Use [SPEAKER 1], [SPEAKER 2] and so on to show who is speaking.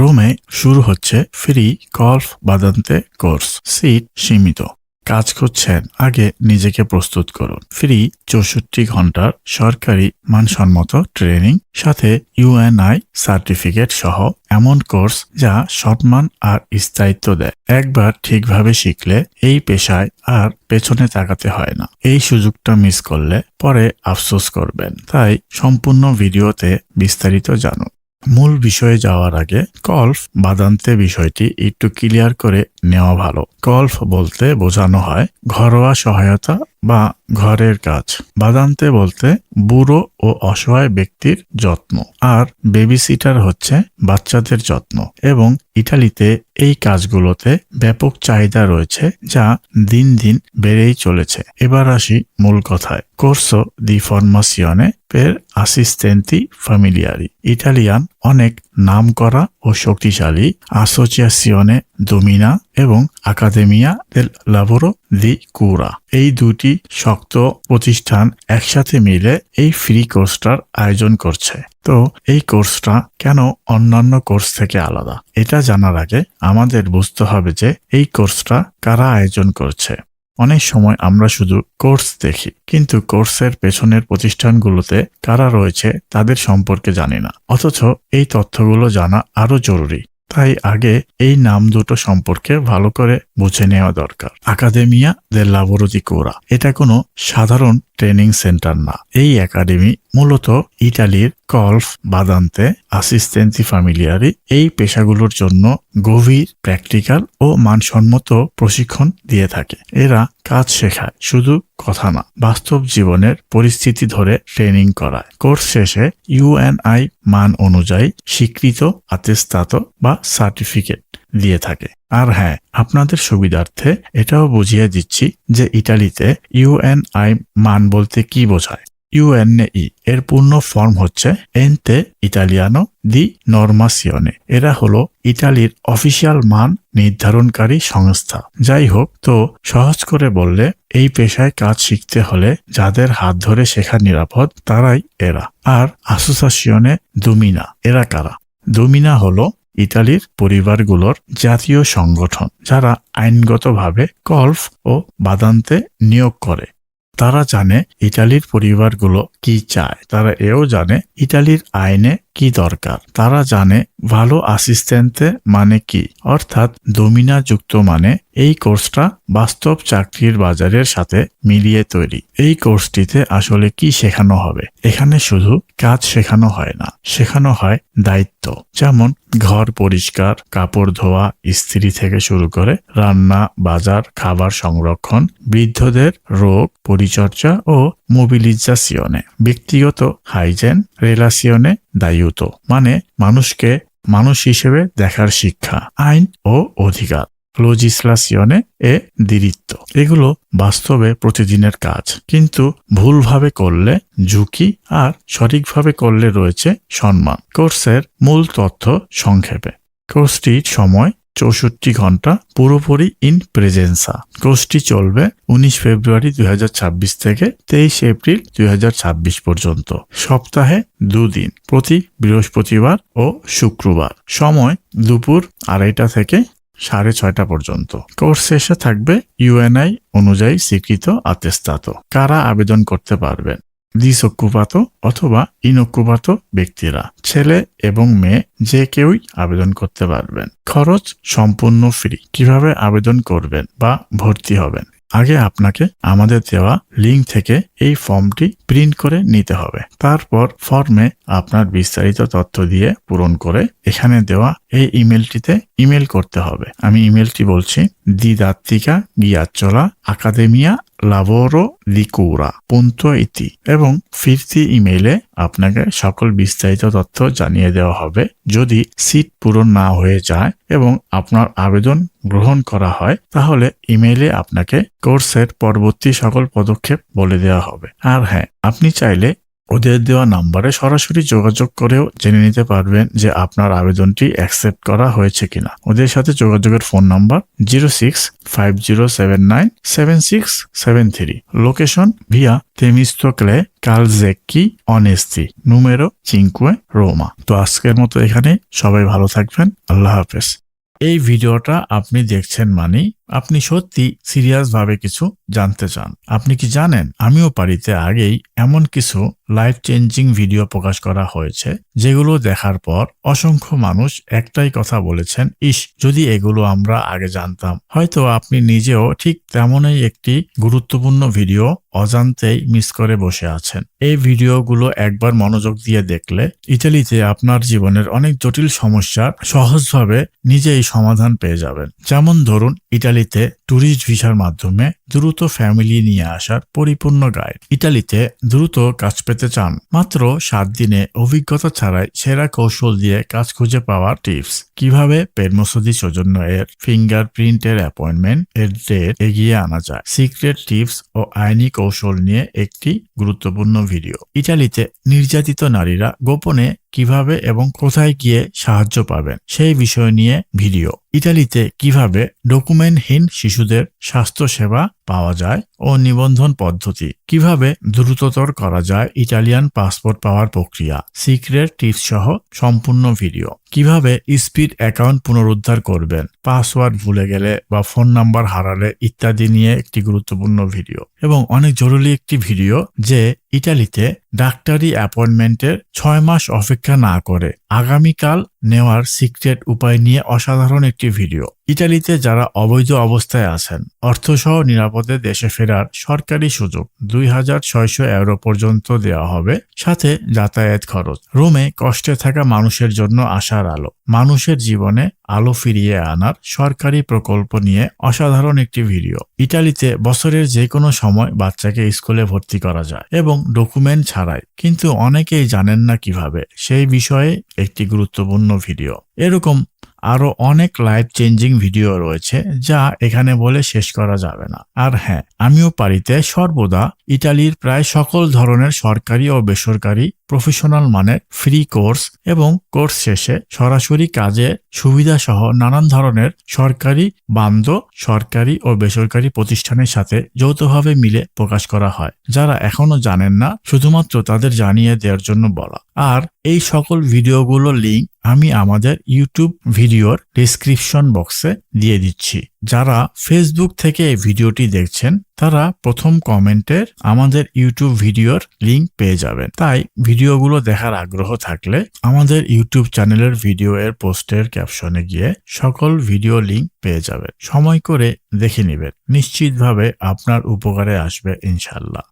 [SPEAKER 1] রোমে শুরু হচ্ছে ফ্রি গল্ফ বাদান্তে কোর্স সিট সীমিত। কাজ করছেন, আগে নিজেকে প্রস্তুত করুন। ফ্রি চৌষট্টি ঘণ্টার সরকারি মানসম্মত ট্রেনিং সাথে ইউএনআই সার্টিফিকেট সহ এমন কোর্স যা সম্মান আর স্থায়িত্ব দেয়। একবার ঠিকভাবে শিখলে এই পেশায় আর পেছনে তাকাতে হয় না। এই সুযোগটা মিস করলে পরে আফসোস করবেন। তাই সম্পূর্ণ ভিডিওতে বিস্তারিত জানুন। মূল বিষয়ে যাওয়ার আগে কলফ বাদান্তে বিষয়টি একটু ক্লিয়ার করে নেওয়া ভালো। কলফ বলতে বোঝানো হয় ঘরোয়া সহায়তা বা ঘরের কাজ। বাদান্তে বলতে বুড়ো ও অসহায় ব্যক্তির যত্ন। আর বেবি সিটার হচ্ছে বাচ্চাদের যত্ন। এবং ইটালিতে এই কাজগুলোতে ব্যাপক চাহিদা রয়েছে যা দিন দিন বেড়েই চলেছে। এবার আসি মূল কথায়। কোর্সো দি ফরমাসিয়নে পের আসিস্তেন্তি ফ্যামিলিয়ারি ইটালিয়ান অনেক নামকরা ও শক্তিশালী আসোসিয়েসিয়নে দোমিনা এবং আকাদেমিয়া দেল লাবোরো দি কুরা এই দুটি শক্ত প্রতিষ্ঠান একসাথে মিলে এই ফ্রি কোর্সটার আয়োজন করছে। তো এই কোর্সটা কেন অন্যান্য কোর্স থেকে আলাদা? এটা জানার আগে আমাদের বুঝতে হবে যে এই কোর্সটা কারা আয়োজন করছে। অনেক সময় আমরা শুধু কোর্স দেখি, কিন্তু কোর্সের পেছনের প্রতিষ্ঠানগুলোতে কারা রয়েছে তাদের সম্পর্কে জানি না। অথচ এই তথ্যগুলো জানা আরও জরুরি। তাই আগে এই নাম দুটো সম্পর্কে ভালো করে বুঝে নেওয়া দরকার। আকাদেমিয়া দে কোরা এটা কোনো সাধারণ ট্রেনিং সেন্টার না। এই একাডেমি মূলত ইটালির কলফ বাদান্তে আসিস্তেন্সি ফ্যামিলিয়ারি এই পেশাগুলোর জন্য গভীর প্র্যাকটিক্যাল ও মানসম্মত প্রশিক্ষণ দিয়ে থাকে। এরা কাজ শেখায়, শুধু কথা না, বাস্তব জীবনের পরিস্থিতি ধরে ট্রেনিং করায়। কোর্স শেষে ইউএনআই মান অনুযায়ী স্বীকৃত, আতেস্তাত বা সার্টিফিকেট। দিয়ে থাকে। আর হ্যাঁ আপনাদের সুবিধার্থে এটাও বুঝিয়ে দিচ্ছি যে ইটালিতে ইউএনআই মান বলতে কি বোঝায়। ইউএনই এর পূর্ণ ফর্ম হচ্ছে এনতে ইটালিয়ানো দি নর্মাসিয়নে এরা হলো ইটালির অফিসিয়াল মান নির্ধারণকারী সংস্থা। যাই হোক, তো সহজ করে বললে, এই পেশায় কাজ শিখতে হলে যাদের হাত ধরে শেখা নিরাপদ, তারাই এরা। আর আসোসিয়েশনে দুমিনা এরা কারা? দুমিনা হলো ইতালির পরিবারগুলোর জাতীয় সংগঠন, যারা আইনগতভাবে কলফ ও বাদান্তে নিয়োগ করে। তারা জানে ইতালির পরিবারগুলো কি চায়? তারা এও জানে ইটালির আইনে কি দরকার। তারা জানে ভালো আসিস্ট্যান্টে মানে কি। অর্থাৎ দমিনা যুক্ত মানে এই কোর্সটা বাস্তব চাকরির বাজারের সাথে মিলিয়ে তৈরি। এই কোর্সটিতে আসলে কি শেখানো হবে? এখানে শুধু কাজ শেখানো হয় না, শেখানো হয় দায়িত্ব। যেমন ঘর পরিষ্কার, কাপড় ধোয়া, ইস্ত্রি থেকে শুরু করে রান্না, বাজার, খাবার সংরক্ষণ, বৃদ্ধদের রোগ, পরিচর্যা ও মোবিলিজাসিয়নে ব্যক্তিগত হাইজেন রেলাসিয়নে দায়ুত মানে মানুষকে মানুষ হিসেবে দেখার শিক্ষা, আইন ও অধিকার লজিসলাসিয়নে এ দিরিত্ব এগুলো বাস্তবে প্রতিদিনের কাজ, কিন্তু ভুলভাবে করলে ঝুঁকি আর সঠিকভাবে করলে রয়েছে সম্মান। কোর্সের মূল তথ্য সংক্ষেপে। কোর্সটির সময় চৌষট্টি ঘণ্টা পুরোপুরি ইন প্রেজেন্সা কোর্সটি চলবে উনিশ ফেব্রুয়ারি দুই হাজার ছাব্বিশ থেকে তেইশ এপ্রিল দুই হাজার ছাব্বিশ পর্যন্ত। সপ্তাহে দুদিন, প্রতি বৃহস্পতিবার ও শুক্রবার। সময় দুপুর আড়াইটা থেকে সাড়ে ছয়টা পর্যন্ত। কোর্স শেষে থাকবে ইউএনআই অনুযায়ী স্বীকৃত আতেস্তাত কারা আবেদন করতে পারবেন? দ্বিচক্ষুপাত অথবা ইনক্ষুপাত ব্যক্তিরা, ছেলে এবং মেয়ে যে কেউই আবেদন করতে পারবেন। খরচ সম্পূর্ণ ফ্রি। কীভাবে আবেদন করবেন বা ভর্তি হবেন? আগে আপনাকে আমাদের দেওয়া লিঙ্ক থেকে এই ফর্মটি প্রিন্ট করে নিতে হবে। তারপর ফর্মে আপনার বিস্তারিত তথ্য দিয়ে পূরণ করে এখানে দেওয়া এই ইমেলটিতে ইমেল করতে হবে। আমি ইমেলটি বলছি দিদাত্তিকা গিয়াচলা আকাদেমিয়া লাভোরো লিকুরা পন্ত ইতি এবং ফিরতি ইমেইলে আপনাকে সকল বিস্তারিত তথ্য জানিয়ে দেওয়া হবে। যদি সিট পূরণ না হয়ে যায় এবং আপনার আবেদন গ্রহণ করা হয়, তাহলে ইমেইলে আপনাকে কোর্সের পরবর্তী সকল পদক্ষেপ বলে দেওয়া হবে। আর হ্যাঁ আপনি চাইলে ওদের দেওয়া নাম্বারে সরাসরি যোগাযোগ করেও জেনে নিতে পারবেন যে আপনার আবেদনটি অ্যাকসেপ্ট করা হয়েছে কিনা। ওদের সাথে যোগাযোগের phone number zero six five zero seven nine seven six seven three location Via Temistocle Calzecchi, Onesti. নুমেরো চিঙ্কুয়ে রোমা তো আজকের মতো এখানে সবাই ভালো থাকবেন। আল্লাহ হাফেজ। এই ভিডিওটা আপনি দেখছেন মানে আপনি সত্যি সিরিয়াস ভাবে কিছু জানতে চান। আপনি কি জানেন, আমিও পারিতে আগেই এমন কিছু লাইফ চেঞ্জিং ভিডিও প্রকাশ করা হয়েছে, যেগুলো দেখার পর অসংখ্য মানুষ একটাই কথা বলেছেন, ইস, যদি এগুলো আমরা আগে জানতাম। হয়তো আপনি নিজেও ঠিক তেমনই একটি গুরুত্বপূর্ণ ভিডিও অজান্তেই মিস করে বসে আছেন। এই ভিডিওগুলো একবার মনোযোগ দিয়ে দেখলে ইতালিতে আপনার জীবনের অনেক জটিল সমস্যার সহজভাবে নিজেই সমাধান পেয়ে যাবেন। যেমন ধরুন, ইটালিতে ট্যুরিস্ট ভিসার মাধ্যমে দ্রুত ফ্যামিলি নিয়ে আসার পরিপূর্ণ গাইড। ইটালিতে দ্রুত কাজ পেতে চান। মাত্র সাত দিনে অভিজ্ঞতা ছাড়াই সেরা কৌশল দিয়ে কাজ খুঁজে পাওয়ার টিপস। কীভাবে? পেরমোসদি সৌজন্য এর ফিঙ্গার প্রিন্টের অ্যাপয়েন্টমেন্ট এর ডেট এগিয়ে আনা যায়। সিক্রেট টিপস ও আইনি কৌশল নিয়ে একটি গুরুত্বপূর্ণ ভিডিও। ইটালিতে নির্যাতিত নারীরা গোপনে কীভাবে এবং কোথায় গিয়ে সাহায্য পাবেন সেই বিষয় নিয়ে ভিডিও। ইটালিতে কীভাবে ডকুমেন্টহীন শিশুদের স্বাস্থ্য সেবা পাওয়া যায় ও নিবন্ধন পদ্ধতি কীভাবে দ্রুততর করা যায় ইটালিয়ান পাসপোর্ট পাওয়ার প্রক্রিয়া, সিক্রেট টিপস সহ সম্পূর্ণ ভিডিও, কীভাবে স্পিড অ্যাকাউন্ট পুনরুদ্ধার করবেন, পাসওয়ার্ড ভুলে গেলে বা ফোন নাম্বার হারালে ইত্যাদি নিয়ে একটি গুরুত্বপূর্ণ ভিডিও এবং অনেক জরুরি একটি ভিডিও যে ইটালিতে ডাক্তারি অ্যাপয়েন্টমেন্টের ছয় মাস অপেক্ষা না করে আগামীকাল নেওয়ার সিক্রেট উপায় নিয়ে অসাধারণ একটি ভিডিও। ইটালিতে যারা অবৈধ অবস্থায় আছেন, অর্থসহ নিরাপদে দেশে ফেরার সরকারি সুযোগ দুই হাজার ছয়শো ইউরো পর্যন্ত দেওয়া হবে, সাথে যাতায়াত খরচ। রোমে কষ্টে থাকা মানুষের জন্য আশার আলো। মানুষের জীবনে আলো ফিরিয়ে আনার সরকারি প্রকল্প নিয়ে অসাধারণ একটি ভিডিও। ইটালিতে বছরের যে কোনো সময় বাচ্চাকে স্কুলে ভর্তি করা যায় এবং ডকুমেন্ট ছাড়াই। কিন্তু অনেকেই জানেন না কীভাবে। সেই বিষয়ে একটি গুরুত্বপূর্ণ ভিডিও। এরকম আরও অনেক লাইফ চেঞ্জিং ভিডিও রয়েছে যা এখানে বলে শেষ করা যাবে না। আর হ্যাঁ আমিও পারিতে সর্বদা ইটালির প্রায় সকল ধরনের সরকারি ও বেসরকারি প্রফেশনাল মানের ফ্রি কোর্স এবং কোর্স শেষে সরাসরি কাজে সুবিধা সহ নানান ধরনের সরকারি বান্ধ, সরকারি ও বেসরকারি প্রতিষ্ঠানের সাথে যৌথভাবে মিলে প্রকাশ করা হয়, যারা এখনও জানেন না, শুধুমাত্র তাদের জানিয়ে দেওয়ার জন্য বলা। আর এই সকল ভিডিওগুলো লিঙ্ক আমি আমাদের ইউটিউব ভিডিওর ডিসক্রিপশন বক্সে দিয়ে দিচ্ছি। যারা ফেসবুক থেকে এই ভিডিওটি দেখছেন, তারা প্রথম কমেন্টের আমাদের ইউটিউব ভিডিওর লিঙ্ক পেয়ে যাবেন। তাই ভিডিওগুলো দেখার আগ্রহ থাকলে আমাদের ইউটিউব চ্যানেলের ভিডিও এর পোস্টের ক্যাপশনে গিয়ে সকল ভিডিও লিঙ্ক পেয়ে যাবেন। সময় করে দেখে নেবেন। নিশ্চিতভাবে আপনার উপকারে আসবে ইনশাল্লাহ